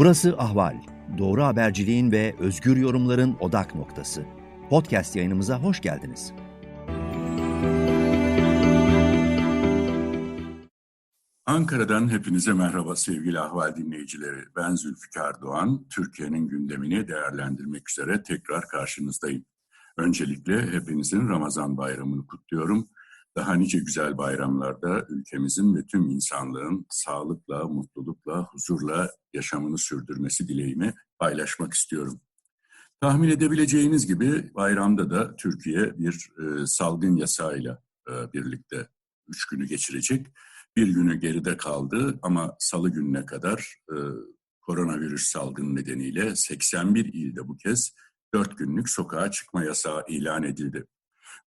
Burası Ahval. Doğru haberciliğin ve özgür yorumların odak noktası. Podcast yayınımıza hoş geldiniz. Ankara'dan hepinize merhaba sevgili Ahval dinleyicileri. Ben Zülfikar Doğan. Türkiye'nin gündemini değerlendirmek üzere tekrar karşınızdayım. Öncelikle hepinizin Ramazan bayramını kutluyorum. Daha nice güzel bayramlarda ülkemizin ve tüm insanlığın sağlıkla, mutlulukla, huzurla yaşamını sürdürmesi dileğimi paylaşmak istiyorum. Tahmin edebileceğiniz gibi bayramda da Türkiye bir e, salgın yasağıyla e, birlikte üç günü geçirecek. Bir günü geride kaldı ama salı gününe kadar e, koronavirüs salgını nedeniyle 81 ilde bu kez 4 günlük sokağa çıkma yasağı ilan edildi.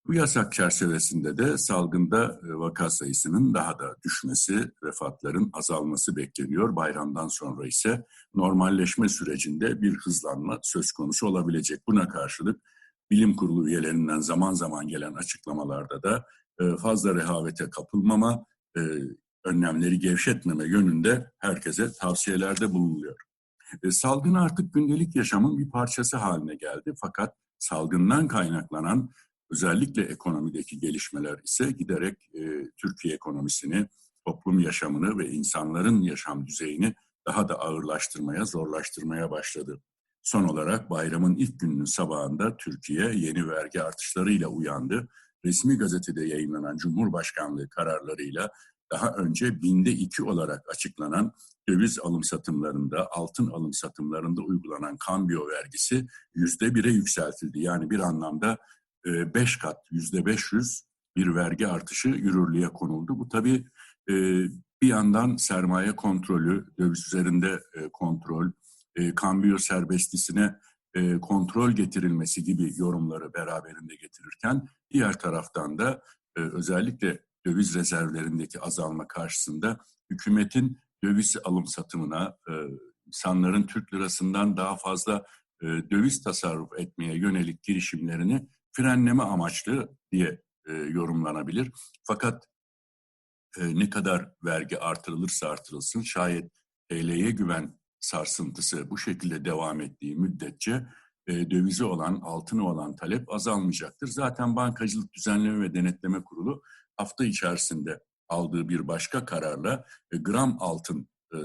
Bu yasak çerçevesinde de salgında e, vaka sayısının daha da düşmesi, vefatların azalması bekleniyor. Bayramdan sonra ise normalleşme sürecinde bir hızlanma söz konusu olabilecek. Buna karşılık bilim kurulu üyelerinden zaman zaman gelen açıklamalarda da e, fazla rehavete kapılmama, e, önlemleri gevşetmeme yönünde herkese tavsiyelerde bulunuluyor. Salgın artık gündelik yaşamın bir parçası haline geldi fakat salgından kaynaklanan özellikle ekonomideki gelişmeler ise giderek e, Türkiye ekonomisini, toplum yaşamını ve insanların yaşam düzeyini daha da ağırlaştırmaya, zorlaştırmaya başladı. Son olarak bayramın ilk gününün sabahında Türkiye yeni vergi artışlarıyla uyandı. Resmi gazetede yayınlanan Cumhurbaşkanlığı kararlarıyla daha önce binde iki olarak açıklanan döviz alım satımlarında, altın alım satımlarında uygulanan kambiyo vergisi yüzde bire yükseltildi. Yani bir anlamda e, beş kat, yüzde beş yüz bir vergi artışı yürürlüğe konuldu. Bu tabii e, bir yandan sermaye kontrolü, döviz üzerinde e, kontrol, kambiyo serbestisine kontrol getirilmesi gibi yorumları beraberinde getirirken diğer taraftan da özellikle döviz rezervlerindeki azalma karşısında hükümetin döviz alım satımına, insanların Türk lirasından daha fazla döviz tasarruf etmeye yönelik girişimlerini frenleme amaçlı diye e, yorumlanabilir. Fakat e, ne kadar vergi artırılırsa artırılsın şayet TL'ye güven sarsıntısı bu şekilde devam ettiği müddetçe e, dövize olan, altına olan talep azalmayacaktır. Zaten Bankacılık Düzenleme ve Denetleme Kurulu hafta içerisinde aldığı bir başka kararla e, gram altın e,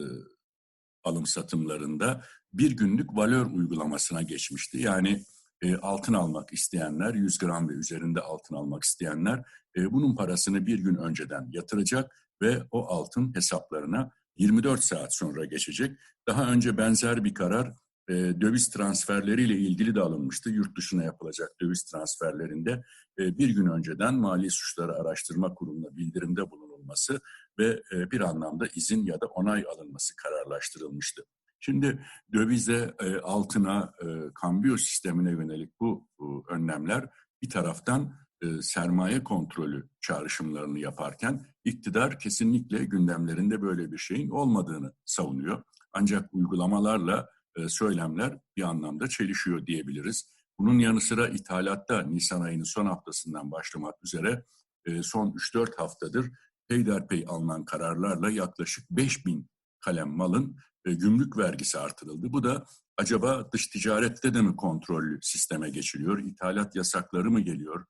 alım satımlarında bir günlük valör uygulamasına geçmişti. Yani e, altın almak isteyenler, 100 gram ve üzerinde altın almak isteyenler e, bunun parasını bir gün önceden yatıracak ve o altın hesaplarına 24 saat sonra geçecek. Daha önce benzer bir karar e, döviz transferleriyle ilgili de alınmıştı. Yurt dışına yapılacak döviz transferlerinde e, bir gün önceden Mali Suçları Araştırma Kurulu'na bildirimde bulunulması ve e, bir anlamda izin ya da onay alınması kararlaştırılmıştı. Şimdi dövize, e, altına, e, kambiyo sistemine yönelik bu e, önlemler bir taraftan e, sermaye kontrolü çağrışımlarını yaparken iktidar kesinlikle gündemlerinde böyle bir şeyin olmadığını savunuyor. Ancak uygulamalarla e, söylemler bir anlamda çelişiyor diyebiliriz. Bunun yanı sıra ithalatta Nisan ayının son haftasından başlamak üzere e, son 3-4 haftadır peyderpey alınan kararlarla yaklaşık 5 bin kalem malın gümrük vergisi artırıldı. Bu da acaba dış ticarette de mi kontrollü sisteme geçiliyor? İthalat yasakları mı geliyor?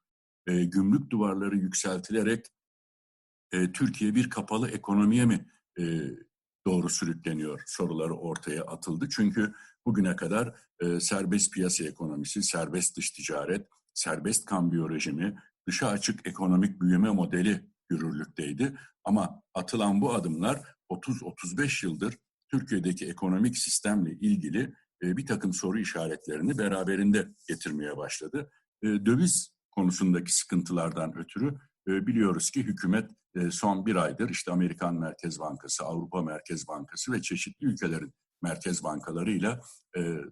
E, gümrük duvarları yükseltilerek e, Türkiye bir kapalı ekonomiye mi e, doğru sürükleniyor soruları ortaya atıldı. Çünkü bugüne kadar e, serbest piyasa ekonomisi, serbest dış ticaret, serbest kambiyo rejimi, dışa açık ekonomik büyüme modeli yürürlükteydi. Ama atılan bu adımlar 30-35 yıldır Türkiye'deki ekonomik sistemle ilgili e, bir takım soru işaretlerini beraberinde getirmeye başladı. E, döviz konusundaki sıkıntılardan ötürü e, biliyoruz ki hükümet son bir aydır işte Amerikan Merkez Bankası, Avrupa Merkez Bankası ve çeşitli ülkelerin merkez bankalarıyla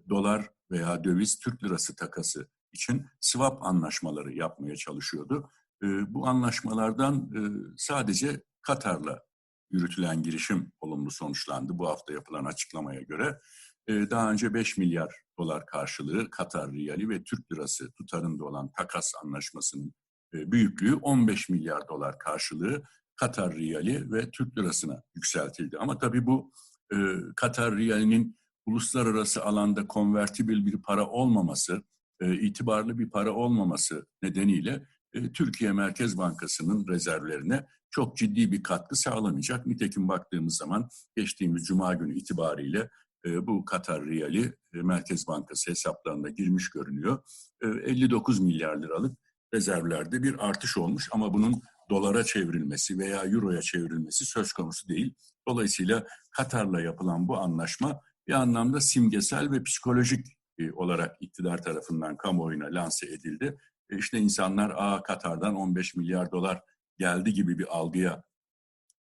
dolar veya döviz Türk lirası takası için swap anlaşmaları yapmaya çalışıyordu. Bu anlaşmalardan sadece Katar'la yürütülen girişim olumlu sonuçlandı bu hafta yapılan açıklamaya göre. Ee, daha önce 5 milyar dolar karşılığı Katar riyali ve Türk lirası tutarında olan takas anlaşmasının e, büyüklüğü 15 milyar dolar karşılığı Katar riyali ve Türk lirasına yükseltildi. Ama tabii bu e, Katar riyalinin uluslararası alanda konvertibil bir para olmaması, e, itibarlı bir para olmaması nedeniyle Türkiye Merkez Bankası'nın rezervlerine çok ciddi bir katkı sağlamayacak. Nitekim baktığımız zaman geçtiğimiz Cuma günü itibariyle e, bu Katar Riyali e, Merkez Bankası hesaplarına girmiş görünüyor. E, 59 milyar liralık rezervlerde bir artış olmuş ama bunun dolara çevrilmesi veya euroya çevrilmesi söz konusu değil. Dolayısıyla Katar'la yapılan bu anlaşma bir anlamda simgesel ve psikolojik e, olarak iktidar tarafından kamuoyuna lanse edildi. E işte insanlar Aa, Katar'dan 15 milyar dolar geldi gibi bir algıya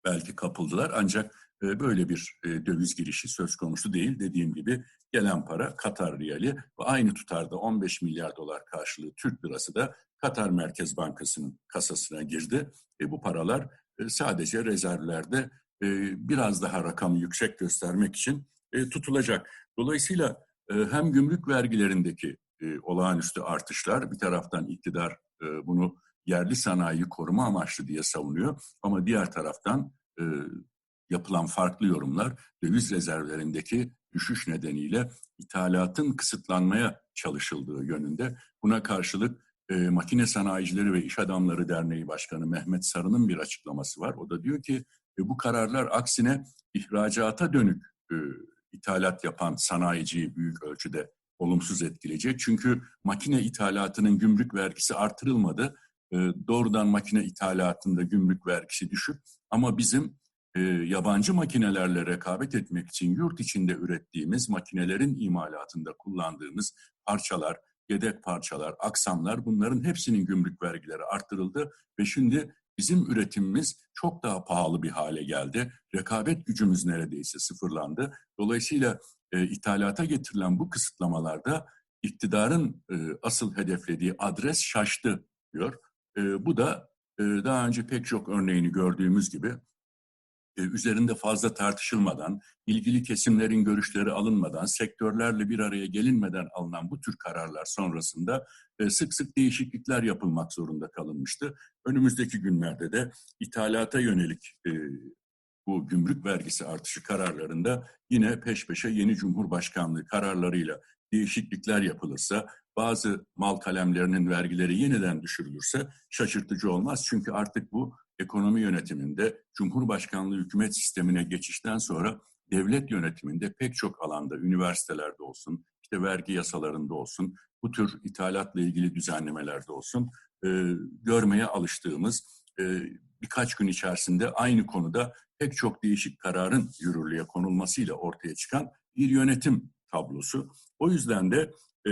belki kapıldılar. Ancak e, böyle bir e, döviz girişi söz konusu değil. Dediğim gibi gelen para Katar riyali ve aynı tutarda 15 milyar dolar karşılığı Türk lirası da Katar Merkez Bankası'nın kasasına girdi. E, bu paralar e, sadece rezervlerde biraz daha rakamı yüksek göstermek için tutulacak. Dolayısıyla hem gümrük vergilerindeki e, olağanüstü artışlar bir taraftan iktidar e, bunu yerli sanayi koruma amaçlı diye savunuyor ama diğer taraftan e, yapılan farklı yorumlar döviz rezervlerindeki düşüş nedeniyle ithalatın kısıtlanmaya çalışıldığı yönünde. Buna karşılık e, Makine Sanayicileri ve İş Adamları Derneği Başkanı Mehmet Sarı'nın bir açıklaması var. O da diyor ki e, bu kararlar aksine ihracata dönük e, ithalat yapan sanayiciyi büyük ölçüde olumsuz etkileyecek. Çünkü makine ithalatının gümrük vergisi artırılmadı. E, doğrudan makine ithalatında gümrük vergisi düşük. Ama bizim e, yabancı makinelerle rekabet etmek için yurt içinde ürettiğimiz makinelerin imalatında kullandığımız parçalar, yedek parçalar, aksamlar bunların hepsinin gümrük vergileri arttırıldı ve şimdi bizim üretimimiz çok daha pahalı bir hale geldi. Rekabet gücümüz neredeyse sıfırlandı. Dolayısıyla e, ithalata getirilen bu kısıtlamalarda iktidarın e, asıl hedeflediği adres şaştı diyor. E, bu da e, daha önce pek çok örneğini gördüğümüz gibi e, üzerinde fazla tartışılmadan, ilgili kesimlerin görüşleri alınmadan, sektörlerle bir araya gelinmeden alınan bu tür kararlar sonrasında e, sık sık değişiklikler yapılmak zorunda kalınmıştı. Önümüzdeki günlerde de ithalata yönelik e, bu gümrük vergisi artışı kararlarında yine peş peşe yeni Cumhurbaşkanlığı kararlarıyla değişiklikler yapılırsa, bazı mal kalemlerinin vergileri yeniden düşürülürse şaşırtıcı olmaz. Çünkü artık bu ekonomi yönetiminde Cumhurbaşkanlığı hükümet sistemine geçişten sonra devlet yönetiminde pek çok alanda, üniversitelerde olsun, işte vergi yasalarında olsun, bu tür ithalatla ilgili düzenlemelerde olsun, e, görmeye alıştığımız e, birkaç gün içerisinde aynı konuda pek çok değişik kararın yürürlüğe konulmasıyla ortaya çıkan bir yönetim tablosu. O yüzden de e,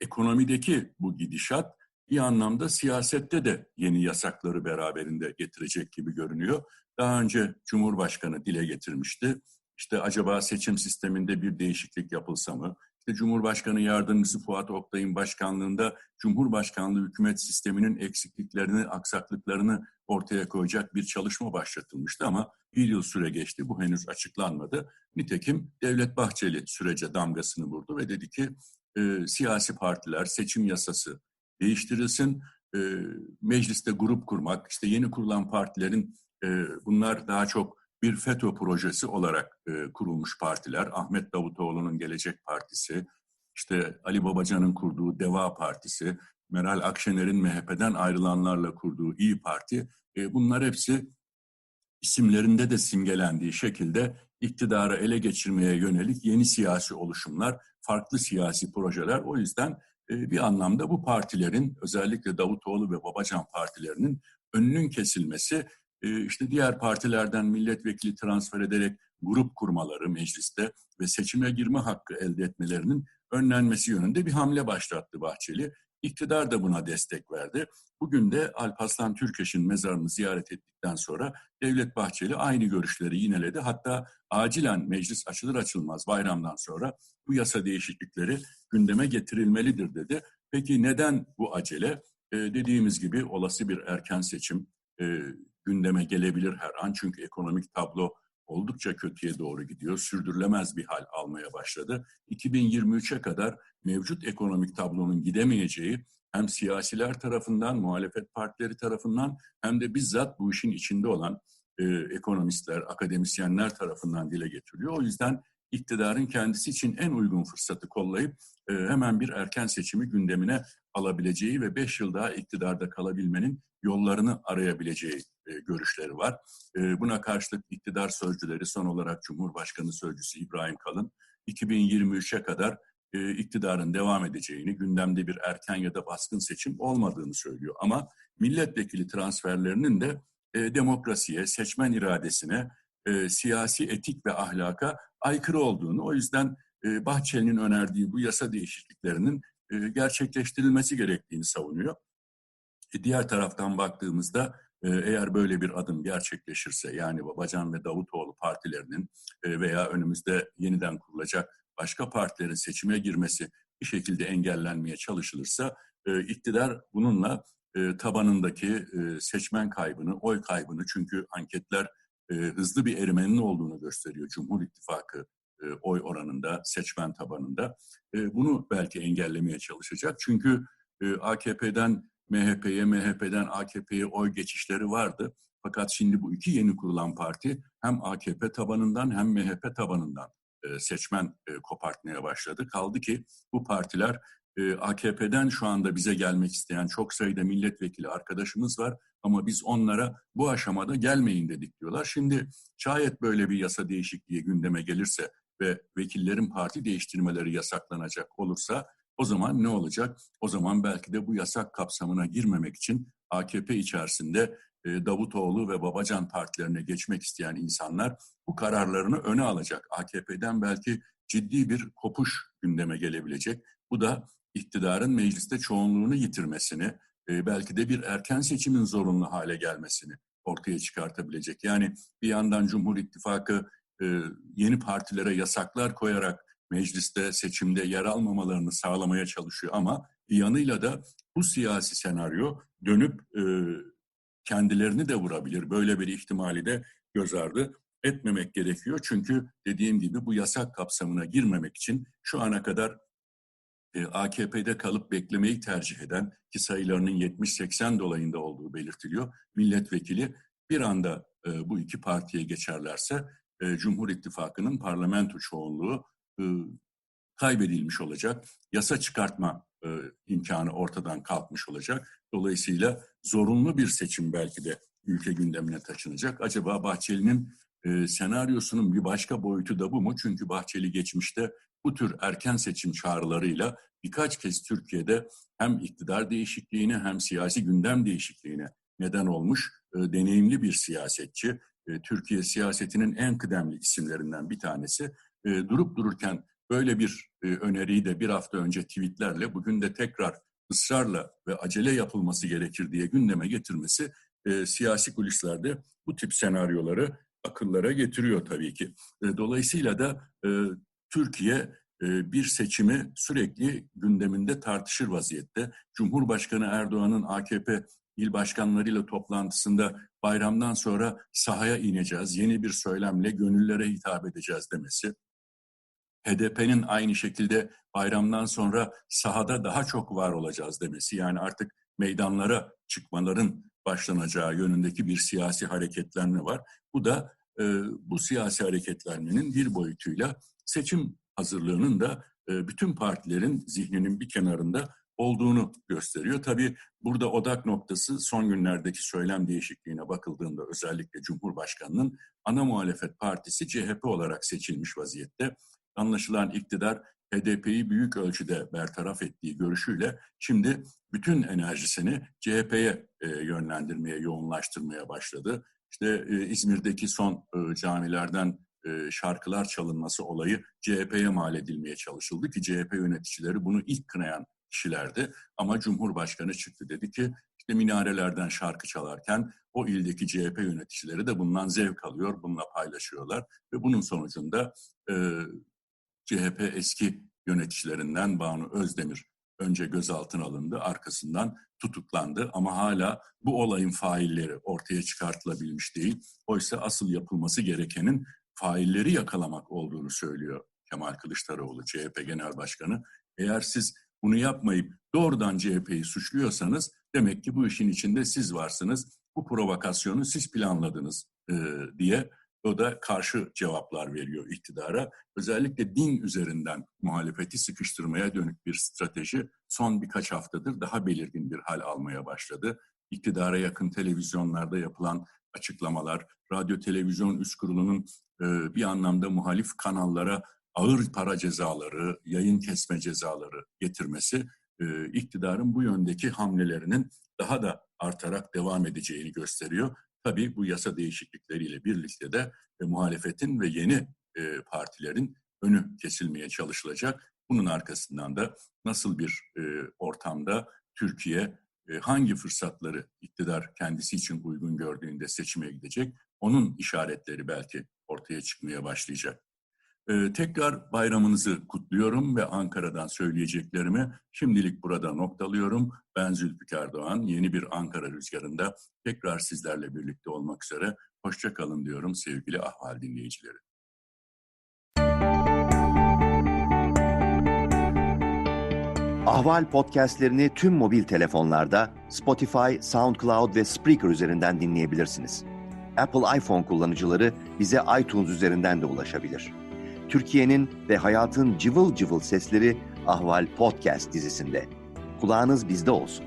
ekonomideki bu gidişat bir anlamda siyasette de yeni yasakları beraberinde getirecek gibi görünüyor. Daha önce Cumhurbaşkanı dile getirmişti. İşte acaba seçim sisteminde bir değişiklik yapılsa mı? İşte Cumhurbaşkanı Yardımcısı Fuat Oktay'ın başkanlığında Cumhurbaşkanlığı hükümet sisteminin eksikliklerini, aksaklıklarını ortaya koyacak bir çalışma başlatılmıştı ama bir yıl süre geçti. Bu henüz açıklanmadı. Nitekim Devlet Bahçeli sürece damgasını vurdu ve dedi ki e, siyasi partiler seçim yasası değiştirilsin. E, mecliste grup kurmak, işte yeni kurulan partilerin e, bunlar daha çok bir FETÖ projesi olarak e, kurulmuş partiler. Ahmet Davutoğlu'nun Gelecek Partisi, işte Ali Babacan'ın kurduğu Deva Partisi, Meral Akşener'in MHP'den ayrılanlarla kurduğu İyi Parti, e, bunlar hepsi isimlerinde de simgelendiği şekilde iktidarı ele geçirmeye yönelik yeni siyasi oluşumlar, farklı siyasi projeler. O yüzden e, bir anlamda bu partilerin özellikle Davutoğlu ve Babacan partilerinin önünün kesilmesi, işte diğer partilerden milletvekili transfer ederek grup kurmaları mecliste ve seçime girme hakkı elde etmelerinin önlenmesi yönünde bir hamle başlattı Bahçeli. İktidar da buna destek verdi. Bugün de Alparslan Türkeş'in mezarını ziyaret ettikten sonra Devlet Bahçeli aynı görüşleri yineledi. Hatta acilen meclis açılır açılmaz bayramdan sonra bu yasa değişiklikleri gündeme getirilmelidir dedi. Peki neden bu acele? Ee, dediğimiz gibi olası bir erken seçim e, gündeme gelebilir her an. Çünkü ekonomik tablo oldukça kötüye doğru gidiyor. Sürdürülemez bir hal almaya başladı. 2023'e kadar mevcut ekonomik tablonun gidemeyeceği hem siyasiler tarafından, muhalefet partileri tarafından hem de bizzat bu işin içinde olan e, ekonomistler, akademisyenler tarafından dile getiriliyor. O yüzden iktidarın kendisi için en uygun fırsatı kollayıp e, hemen bir erken seçimi gündemine alabileceği ve beş yıl daha iktidarda kalabilmenin yollarını arayabileceği e, görüşleri var. E, buna karşılık iktidar sözcüleri son olarak Cumhurbaşkanı Sözcüsü İbrahim Kalın 2023'e kadar e, iktidarın devam edeceğini, gündemde bir erken ya da baskın seçim olmadığını söylüyor. Ama milletvekili transferlerinin de demokrasiye, seçmen iradesine, siyasi etik ve ahlaka aykırı olduğunu, o yüzden e, Bahçeli'nin önerdiği bu yasa değişikliklerinin gerçekleştirilmesi gerektiğini savunuyor. Diğer taraftan baktığımızda eğer böyle bir adım gerçekleşirse yani Babacan ve Davutoğlu partilerinin e, veya önümüzde yeniden kurulacak başka partilerin seçime girmesi bir şekilde engellenmeye çalışılırsa e, iktidar bununla e, tabanındaki seçmen kaybını, oy kaybını çünkü anketler hızlı bir erimenin olduğunu gösteriyor Cumhur İttifakı oy oranında, seçmen tabanında. Bunu belki engellemeye çalışacak. Çünkü AKP'den MHP'ye, MHP'den AKP'ye oy geçişleri vardı. Fakat şimdi bu iki yeni kurulan parti hem AKP tabanından hem MHP tabanından e, seçmen e, kopartmaya başladı. Kaldı ki bu partiler e, AKP'den şu anda bize gelmek isteyen çok sayıda milletvekili arkadaşımız var ama biz onlara bu aşamada gelmeyin dedik diyorlar. Şimdi şayet böyle bir yasa değişikliği gündeme gelirse ve vekillerin parti değiştirmeleri yasaklanacak olursa o zaman ne olacak? O zaman belki de bu yasak kapsamına girmemek için AKP içerisinde e, Davutoğlu ve Babacan partilerine geçmek isteyen insanlar bu kararlarını öne alacak. AKP'den belki ciddi bir kopuş gündeme gelebilecek. Bu da iktidarın mecliste çoğunluğunu yitirmesini, e, belki de bir erken seçimin zorunlu hale gelmesini ortaya çıkartabilecek. Yani bir yandan Cumhur İttifakı e, yeni partilere yasaklar koyarak mecliste seçimde yer almamalarını sağlamaya çalışıyor ama bir yanıyla da bu siyasi senaryo dönüp e, kendilerini de vurabilir. Böyle bir ihtimali de göz ardı etmemek gerekiyor. Çünkü dediğim gibi bu yasak kapsamına girmemek için şu ana kadar e, AKP'de kalıp beklemeyi tercih eden ki sayılarının 70-80 dolayında olduğu belirtiliyor. Milletvekili bir anda e, bu iki partiye geçerlerse e, Cumhur İttifakı'nın parlamento çoğunluğu e, kaybedilmiş olacak. Yasa çıkartma e, imkanı ortadan kalkmış olacak. Dolayısıyla zorunlu bir seçim belki de ülke gündemine taşınacak. Acaba Bahçeli'nin e, senaryosunun bir başka boyutu da bu mu? Çünkü Bahçeli geçmişte bu tür erken seçim çağrılarıyla birkaç kez Türkiye'de hem iktidar değişikliğine hem siyasi gündem değişikliğine neden olmuş e, deneyimli bir siyasetçi. Türkiye siyasetinin en kıdemli isimlerinden bir tanesi. E, durup dururken böyle bir e, öneriyi de bir hafta önce tweetlerle bugün de tekrar ısrarla ve acele yapılması gerekir diye gündeme getirmesi e, siyasi kulislerde bu tip senaryoları akıllara getiriyor tabii ki. E, dolayısıyla da e, Türkiye e, bir seçimi sürekli gündeminde tartışır vaziyette. Cumhurbaşkanı Erdoğan'ın AKP il başkanlarıyla toplantısında bayramdan sonra sahaya ineceğiz, yeni bir söylemle gönüllere hitap edeceğiz demesi. HDP'nin aynı şekilde bayramdan sonra sahada daha çok var olacağız demesi. Yani artık meydanlara çıkmaların başlanacağı yönündeki bir siyasi hareketlenme var. Bu da e, bu siyasi hareketlenmenin bir boyutuyla seçim hazırlığının da e, bütün partilerin zihninin bir kenarında olduğunu gösteriyor. Tabii burada odak noktası son günlerdeki söylem değişikliğine bakıldığında özellikle Cumhurbaşkanı'nın ana muhalefet partisi CHP olarak seçilmiş vaziyette. Anlaşılan iktidar HDP'yi büyük ölçüde bertaraf ettiği görüşüyle şimdi bütün enerjisini CHP'ye e, yönlendirmeye, yoğunlaştırmaya başladı. İşte e, İzmir'deki son e, camilerden e, şarkılar çalınması olayı CHP'ye mal edilmeye çalışıldı ki CHP yöneticileri bunu ilk kınayan kişilerdi. Ama Cumhurbaşkanı çıktı dedi ki işte minarelerden şarkı çalarken o ildeki CHP yöneticileri de bundan zevk alıyor, bununla paylaşıyorlar ve bunun sonucunda e, CHP eski yöneticilerinden Banu Özdemir önce gözaltına alındı, arkasından tutuklandı ama hala bu olayın failleri ortaya çıkartılabilmiş değil. Oysa asıl yapılması gerekenin failleri yakalamak olduğunu söylüyor Kemal Kılıçdaroğlu, CHP Genel Başkanı. Eğer siz bunu yapmayıp doğrudan CHP'yi suçluyorsanız demek ki bu işin içinde siz varsınız. Bu provokasyonu siz planladınız e, diye o da karşı cevaplar veriyor iktidara. Özellikle din üzerinden muhalefeti sıkıştırmaya dönük bir strateji son birkaç haftadır daha belirgin bir hal almaya başladı. İktidara yakın televizyonlarda yapılan açıklamalar, radyo televizyon üst kurulunun e, bir anlamda muhalif kanallara ağır para cezaları, yayın kesme cezaları getirmesi e, iktidarın bu yöndeki hamlelerinin daha da artarak devam edeceğini gösteriyor. Tabii bu yasa değişiklikleriyle birlikte de e, muhalefetin ve yeni e, partilerin önü kesilmeye çalışılacak. Bunun arkasından da nasıl bir e, ortamda Türkiye e, hangi fırsatları iktidar kendisi için uygun gördüğünde seçime gidecek, onun işaretleri belki ortaya çıkmaya başlayacak. Ee, tekrar bayramınızı kutluyorum ve Ankara'dan söyleyeceklerimi şimdilik burada noktalıyorum. Ben Zülfikar Doğan. Yeni bir Ankara Rüzgarı'nda tekrar sizlerle birlikte olmak üzere. Hoşçakalın diyorum sevgili Ahval dinleyicileri. Ahval podcastlerini tüm mobil telefonlarda Spotify, SoundCloud ve Spreaker üzerinden dinleyebilirsiniz. Apple iPhone kullanıcıları bize iTunes üzerinden de ulaşabilir. Türkiye'nin ve hayatın cıvıl cıvıl sesleri Ahval Podcast dizisinde. Kulağınız bizde olsun.